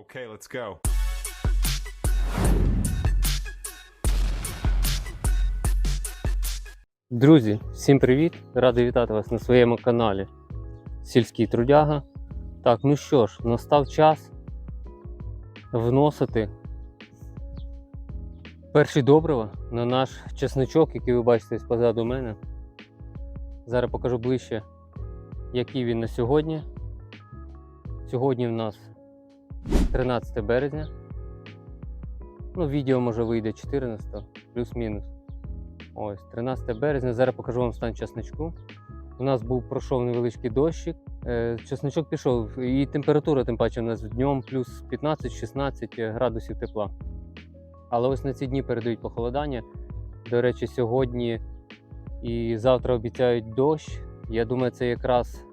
Okay, let's go. Друзі, всім привіт! Радий вітати вас на своєму каналі Сільський Трудяга. Так, ну що ж, настав час вносити перші добрива на наш чесничок, який ви бачите позаду мене. Зараз покажу ближче, який він на сьогодні. Сьогодні в нас 13 березня. Ну, відео може вийде 14, плюс-мінус. Ось, 13 березня. Зараз покажу вам стан часничку. У нас був пройшов невеличкий дощик. Е, часничок пішов, і температура, тим паче, у нас днем плюс 15-16 градусів тепла. Але ось на ці дні передають похолодання. До речі, сьогодні і завтра обіцяють дощ. Я думаю, це якраз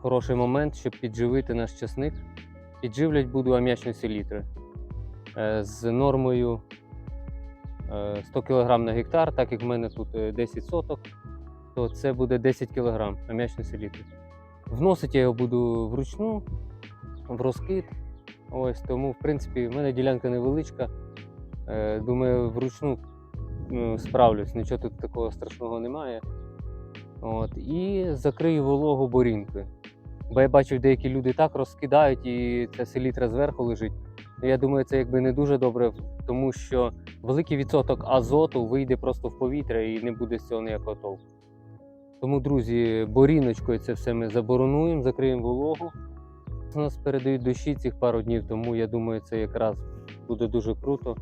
хороший момент, щоб підживити наш часник. Підживлять буду ам'ячною селітрою е, з нормою е, 100 кг на гектар, так як в мене тут е, 10 соток, то це буде 10 кг ам'ячної селітри. Вносити я його буду вручну, в розкид. Ось, тому, в принципі, в мене ділянка невеличка. Е, Думаю, вручну ну, справлюсь, нічого тут такого страшного немає. От, і закрию вологу борінкою. Бо я бачив, деякі люди так розкидають, і ця селітра зверху лежить. Я думаю, це якби не дуже добре, тому що великий відсоток азоту вийде просто в повітря і не буде з цього ніякого толку. Тому, друзі, боріночкою це все ми заборонуємо, закриємо вологу. У нас передають дощі цих пару днів, тому я думаю, це якраз буде дуже круто.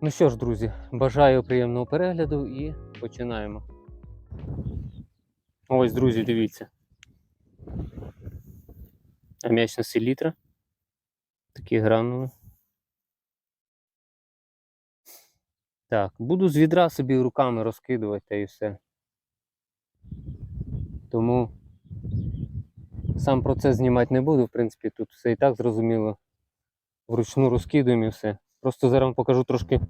Ну що ж, друзі, бажаю приємного перегляду і починаємо. Ось, друзі, дивіться. Ам'ячна селітра. Такі гранули. Так, буду з відра собі руками розкидувати та і все. Тому сам процес знімати не буду, в принципі, тут все і так зрозуміло. Вручну розкидуємо і все. Просто зараз вам покажу трошки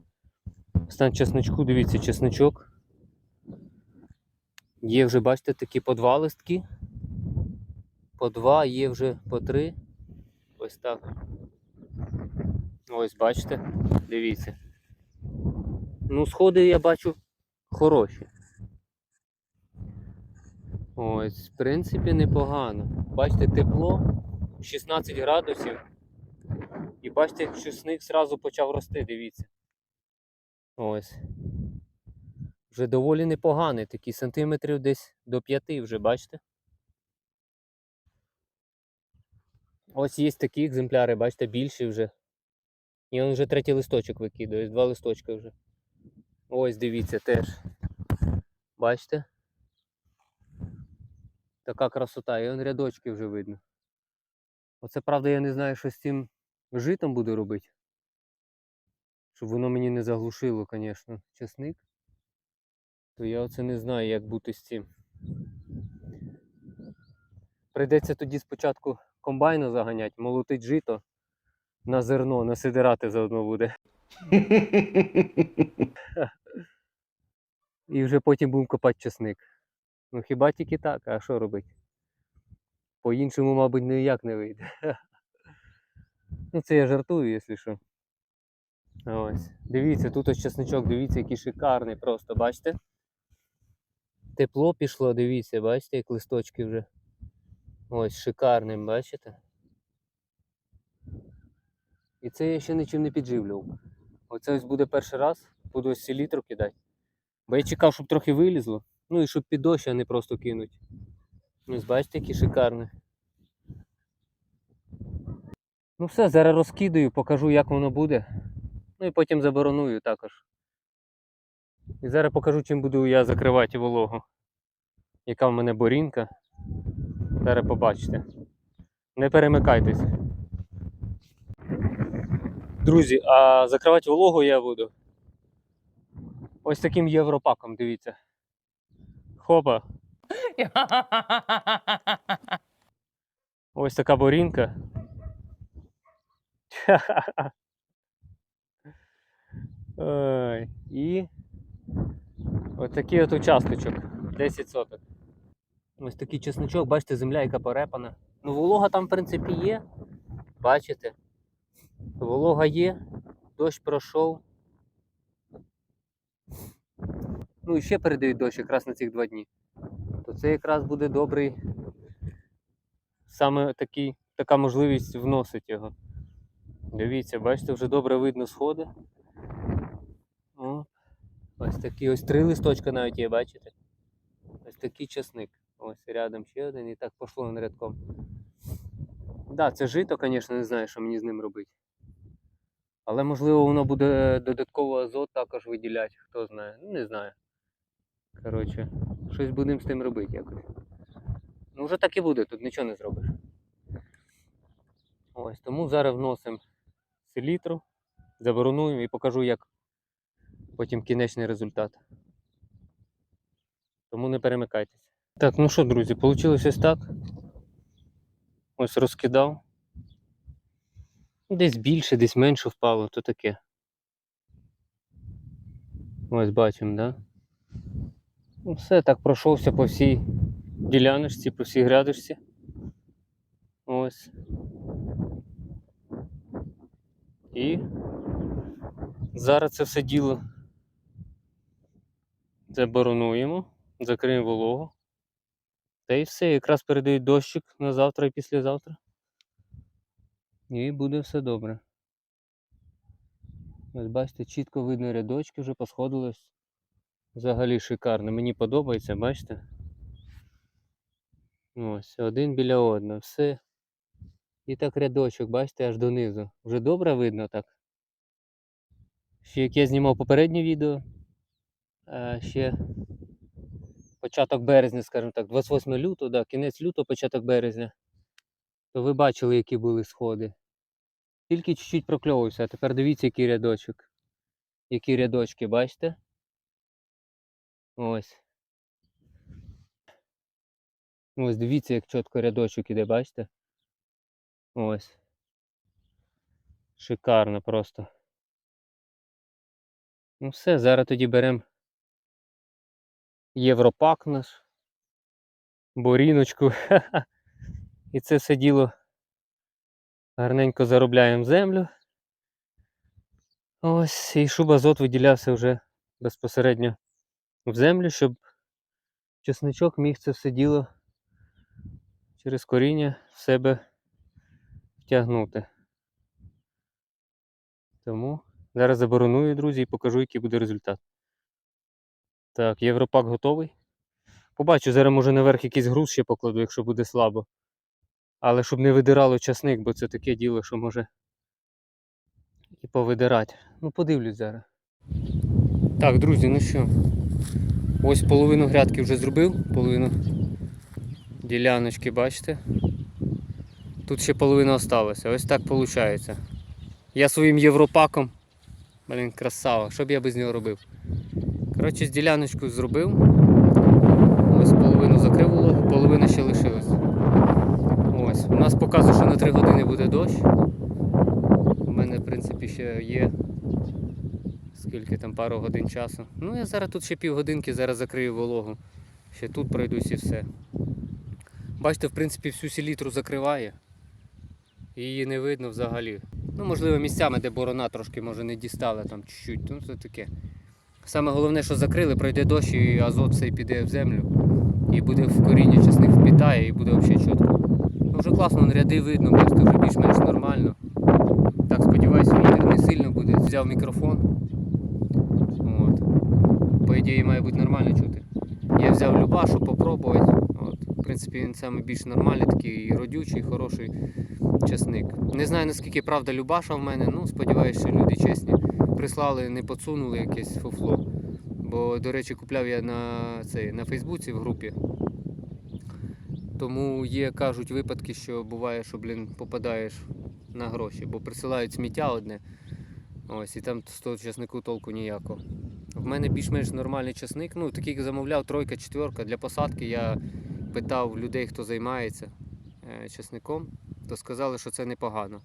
стан чесночку. Дивіться, чесночок. Є вже, бачите, такі по два листки. По два, є вже по три. Ось так. Ось бачите, дивіться. Ну, сходи я бачу хороші. Ось, в принципі, непогано. Бачите, тепло 16 градусів. І бачите, чесник зразу почав рости, дивіться. Ось. Вже доволі непоганий, такі сантиметрів десь до 5 вже, бачите? Ось є такі екземпляри, бачите, більші вже. І він вже третій листочок викидає, ось два листочка вже. Ось дивіться теж. Бачите? Така красота, і он рядочки вже видно. Оце правда я не знаю, що з цим житом буду робити. Щоб воно мені не заглушило, звісно, чесник. То я оце не знаю, як бути з цим. Прийдеться тоді спочатку комбайна заганяти, молотить жито на зерно, на сидирати заодно буде. І вже потім будемо копати чесник. Ну хіба тільки так, а що робити? По-іншому, мабуть, ніяк не вийде. Ну це я жартую, якщо що. Ось. Дивіться, тут ось чесничок, дивіться, який шикарний просто, бачите? Тепло пішло, дивіться, бачите, як листочки вже. Ось, шикарним, бачите? І це я ще нічим не підживлював. Оце ось буде перший раз, буду ось селітру кидати. Бо я чекав, щоб трохи вилізло. Ну і щоб під дощ, а не просто кинуть. Ось бачите, який шикарний. Ну все, зараз розкидаю, покажу, як воно буде. Ну і потім забороную також. І зараз покажу, чим буду я закривати вологу. Яка в мене борінка. Зараз побачите. Не перемикайтесь. Друзі, а закривати вологу я буду. Ось таким європаком, дивіться. Хопа. Ось така борінка. Ой, і ось такий от участочок. 10 соток. Ось такий чесночок, бачите, земля, яка порепана. Ну, волога там, в принципі, є. Бачите? Волога є, дощ пройшов. Ну і ще передають дощ якраз на цих два дні. То це якраз буде добрий, саме такий, така можливість вносить його. Дивіться, бачите, вже добре видно сходи. О, ось такі ось три листочка навіть є, бачите? Ось такий часник. Ось рядом ще один і так пошло рядком. Так, да, це жито, звісно, не знаю, що мені з ним робити. Але можливо воно буде додатково азот також виділяти, хто знає. Ну не знаю. Коротше, щось будемо з тим робити якось. Ну вже так і буде, тут нічого не зробиш. Ось, тому зараз вносимо селітру, заборонуємо і покажу, як потім кінечний результат. Тому не перемикайтеся. Так, ну що, друзі, вийшло ось так. Ось розкидав. Десь більше, десь менше впало, то таке. Ось бачимо, да? Ну, все, так пройшовся по всій діляночці, по всій грядочці. Ось. І зараз це все діло заборонуємо, закриємо вологу. Та і все, якраз передають дощик на завтра і післязавтра. І буде все добре. Ось бачите, чітко видно рядочки вже посходились. Взагалі шикарно. Мені подобається, бачите? Ось, один біля одного. Все. І так рядочок, бачите, аж донизу. Вже добре видно так. Ще як я знімав попереднє відео. Ще початок березня, скажімо так, 28 лютого, да, кінець лютого, початок березня. То ви бачили, які були сходи. Тільки чуть-чуть прокльовувався, а тепер дивіться, який рядочок. Які рядочки, бачите? Ось. Ось дивіться, як чітко рядочок іде, бачите? Ось. Шикарно просто. Ну все, зараз тоді беремо Європак наш. Боріночку. І це все діло гарненько заробляємо землю. Ось, і щоб азот виділявся вже безпосередньо в землю, щоб чесничок міг це все діло через коріння в себе втягнути. Тому зараз забороную, друзі, і покажу, який буде результат. Так, європак готовий. Побачу, зараз може наверх якийсь груз ще покладу, якщо буде слабо. Але щоб не видирало часник, бо це таке діло, що може і повидирати. Ну, подивлюсь зараз. Так, друзі, ну що, ось половину грядки вже зробив, половину діляночки, бачите? Тут ще половина осталася. Ось так виходить. Я своїм європаком. Блін, красава, що б я без нього робив? Коротше, з діляночкою зробив. Ось половину закрив вологу, половина ще лишилась. Ось. У нас показує, що на 3 години буде дощ. У мене, в принципі, ще є. Скільки там пару годин часу. Ну, я зараз тут ще півгодинки, зараз закрию вологу. Ще тут пройдусь і все. Бачите, в принципі, всю селітру закриває. Її не видно взагалі. Ну, можливо, місцями, де борона трошки може не дістала там чуть-чуть. Ну, це таке. Саме головне, що закрили, пройде дощ і азот цей піде в землю. І буде в коріння часник впітає і буде взагалі чітко. Ну, вже класно, ряди видно, бачите, вже більш-менш нормально. Так, сподіваюся, вітер не сильно буде. Взяв мікрофон. От. По ідеї має бути нормально чути. Я взяв Любашу попробувати. От. В принципі, він саме більш нормальний, такий родючий, хороший часник. Не знаю наскільки правда Любаша в мене, ну сподіваюся, що люди чесні. Прислали, не подсунули якесь фуфло. Бо, до речі, купляв я на цей, на Фейсбуці в групі. Тому є, кажуть, випадки, що буває, що, блін, попадаєш на гроші, бо присилають сміття одне. Ось, і там з того часнику толку ніякого. В мене більш-менш нормальний часник. Ну, такий замовляв, тройка, четверка. Для посадки я питав людей, хто займається е, часником, то сказали, що це непогано.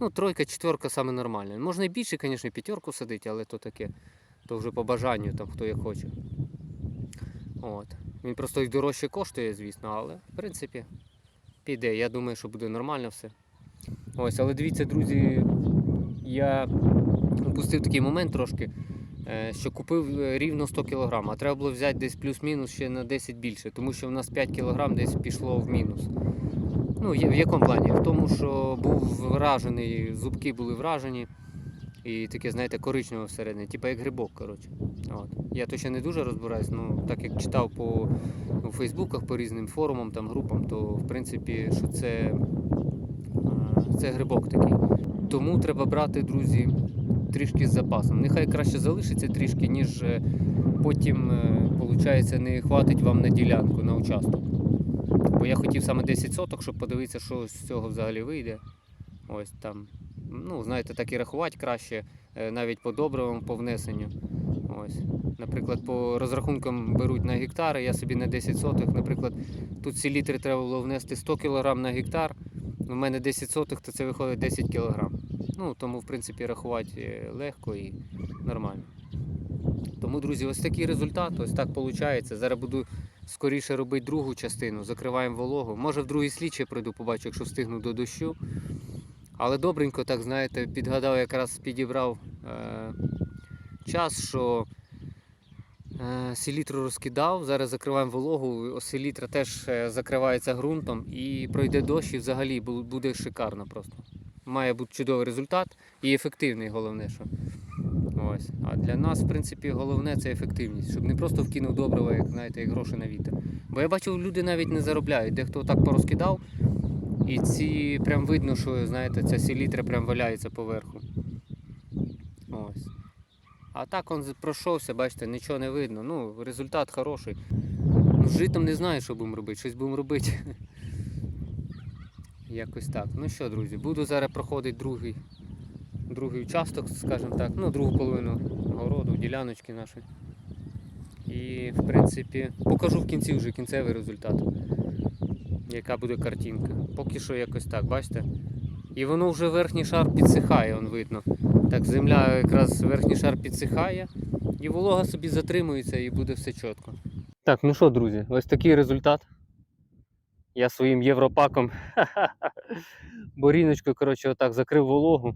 Ну, тройка, четверка саме нормальне. Можна і більше, звісно, п'ятерку садити, але то таке. То вже по бажанню, там хто як хоче. От. Він просто і дорожче коштує, звісно, але в принципі піде. Я думаю, що буде нормально все. Ось, але дивіться, друзі, я опустив такий момент трошки, що купив е, рівно 100 кг, а треба було взяти десь плюс-мінус ще на 10 більше, тому що в нас 5 кг десь пішло в мінус. Ну, в якому плані? В тому, що був вражений, зубки були вражені. І таке, знаєте, коричневе всередині, типу як грибок, коротше. От. Я ще не дуже розбираюсь, ну так як читав по у Фейсбуках, по різним форумам, там, групам, то в принципі, що це, е, це грибок такий. Тому треба брати, друзі, трішки з запасом. Нехай краще залишиться трішки, ніж е, потім, виходить, не хватить вам на ділянку, на участок. Бо я хотів саме 10 соток, щоб подивитися, що з цього взагалі вийде. Ось там. Ну, знаєте, так і рахувати краще, е, навіть по добривам, по внесенню. Ось. Наприклад, по розрахункам беруть на гектари, я собі на 10 сотих, наприклад, тут ці літри треба було внести 100 кг на гектар. У мене 10 сотих, то це виходить 10 кг. Ну, тому, в принципі, рахувати е, легко і нормально. Тому, друзі, ось такий результат, ось так виходить. Зараз буду скоріше робити другу частину, закриваємо вологу. Може в другий слідчий пройду, побачу, якщо встигну до дощу. Але добренько, так знаєте, підгадав, якраз підібрав е, час, що е, селітру розкидав. Зараз закриваємо вологу. Селітра теж е, закривається ґрунтом і пройде дощ, і взагалі буде шикарно просто. Має бути чудовий результат і ефективний, головне, що. Ось. А для нас, в принципі, головне це ефективність, щоб не просто вкинув добрива, як знаєте, як гроші на вітер. Бо я бачив, люди навіть не заробляють. Дехто так порозкидав, і ці прям видно, що знаєте, ця селітра прям валяється поверху. Ось. А так он пройшовся, бачите, нічого не видно. Ну, результат хороший. Ну, житом не знаю, що будемо робити. Щось будемо робити. Якось так. Ну що, друзі, буду зараз проходити другий, другий участок, скажімо так, ну, другу половину городу, діляночки нашої. І, в принципі, покажу в кінці вже кінцевий результат. Яка буде картинка. Поки що якось так, бачите? І воно вже верхній шар підсихає, он видно. Так, земля якраз верхній шар підсихає, і волога собі затримується і буде все чітко. Так, ну що, друзі, ось такий результат. Я своїм європаком боріночкою, коротше, отак закрив вологу.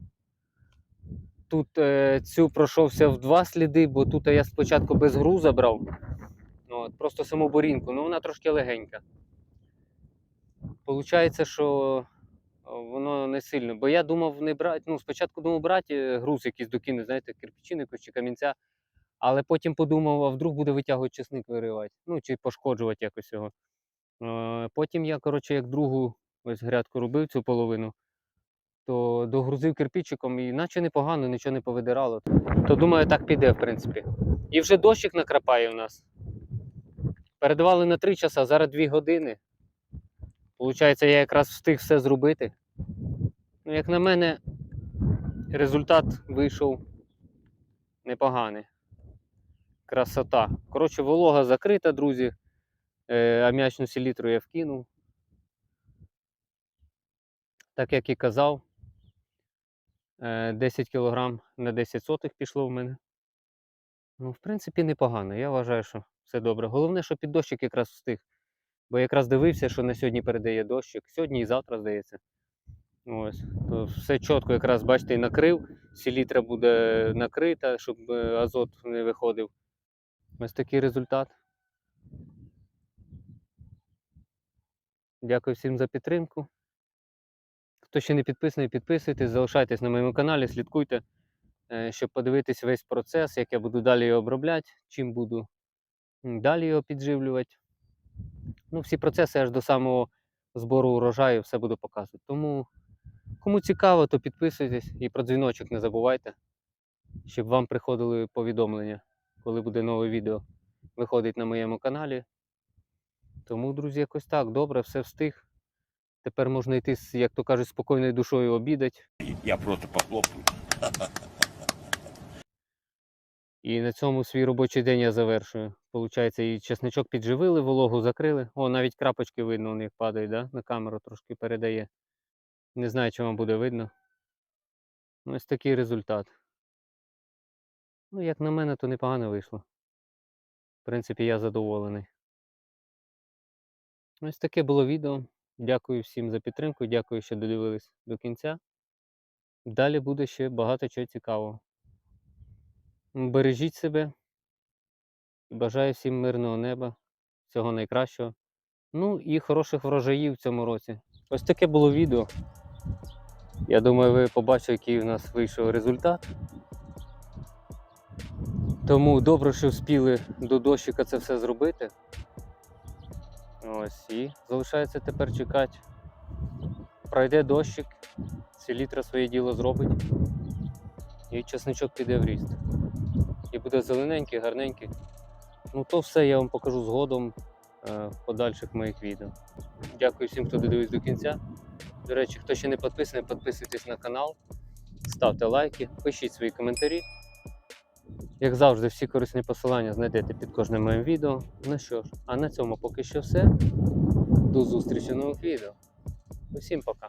Тут е, цю пройшовся в два сліди, бо тут я спочатку без груза брав. Ну, От, просто саму борінку, ну вона трошки легенька. Получається, що воно не сильно. Бо я думав не брати. Ну, спочатку думав брати е, груз якийсь докине, знаєте, кирпичини чи камінця. Але потім подумав, а вдруг буде витягувати чесник виривати. Ну, чи пошкоджувати якось його. Потім я, коротше, як другу ось грядку робив цю половину, то догрузив кирпичиком і наче непогано, нічого не повидирало. То думаю, так піде, в принципі. І вже дощик накрапає у нас. Передавали на 3 часа, зараз 2 години. Получається, я якраз встиг все зробити. Ну, як на мене, результат вийшов непоганий. Красота. Коротше, волога закрита, друзі. Е, ам'ячну селітру я вкинув. Так як і казав. Е, 10 кг на 10 сотих пішло в мене. Ну, в принципі, непогано. Я вважаю, що все добре. Головне, що під дощик якраз встиг. Бо якраз дивився, що на сьогодні передає дощик. Сьогодні і завтра, здається. Ось. То все чітко, якраз, бачите, і накрив. Селітра буде накрита, щоб е, азот не виходив. Ось такий результат. Дякую всім за підтримку. Хто ще не підписаний, підписуйтесь, залишайтесь на моєму каналі, слідкуйте, е, щоб подивитись весь процес, як я буду далі його обробляти, чим буду далі його підживлювати. Ну, всі процеси аж до самого збору урожаю все буду показувати. Тому, кому цікаво, то підписуйтесь і про дзвіночок не забувайте, щоб вам приходили повідомлення, коли буде нове відео виходить на моєму каналі. Тому, друзі, якось так, добре, все встиг. Тепер можна йти, з, як то кажуть, спокійною душою обідати. Я просто похлопаю. І на цьому свій робочий день я завершую. Получається, і чесничок підживили, вологу закрили. О, навіть крапочки видно, у них падають, да? на камеру трошки передає. Не знаю, чи вам буде видно. Ну, Ось такий результат. Ну, як на мене, то непогано вийшло. В принципі, я задоволений. Ось таке було відео. Дякую всім за підтримку, дякую, що додивились до кінця. Далі буде ще багато чого цікавого. Бережіть себе. Бажаю всім мирного неба, всього найкращого. Ну і хороших врожаїв в цьому році. Ось таке було відео. Я думаю, ви побачили, який у нас вийшов результат. Тому добре, що вспіли до дощика це все зробити. Ось і залишається тепер чекати. Пройде дощик, селітра своє діло зробить. І чесничок піде в ріст. І буде зелененький, гарненький. Ну то все я вам покажу згодом е, в подальших моїх відео. Дякую всім, хто додивився до кінця. До речі, хто ще не підписаний, підписуйтесь на канал, ставте лайки, пишіть свої коментарі. Як завжди, всі корисні посилання знайдете під кожним моїм відео. Ну що ж, а на цьому поки що все. До зустрічі в нових відео. Усім пока.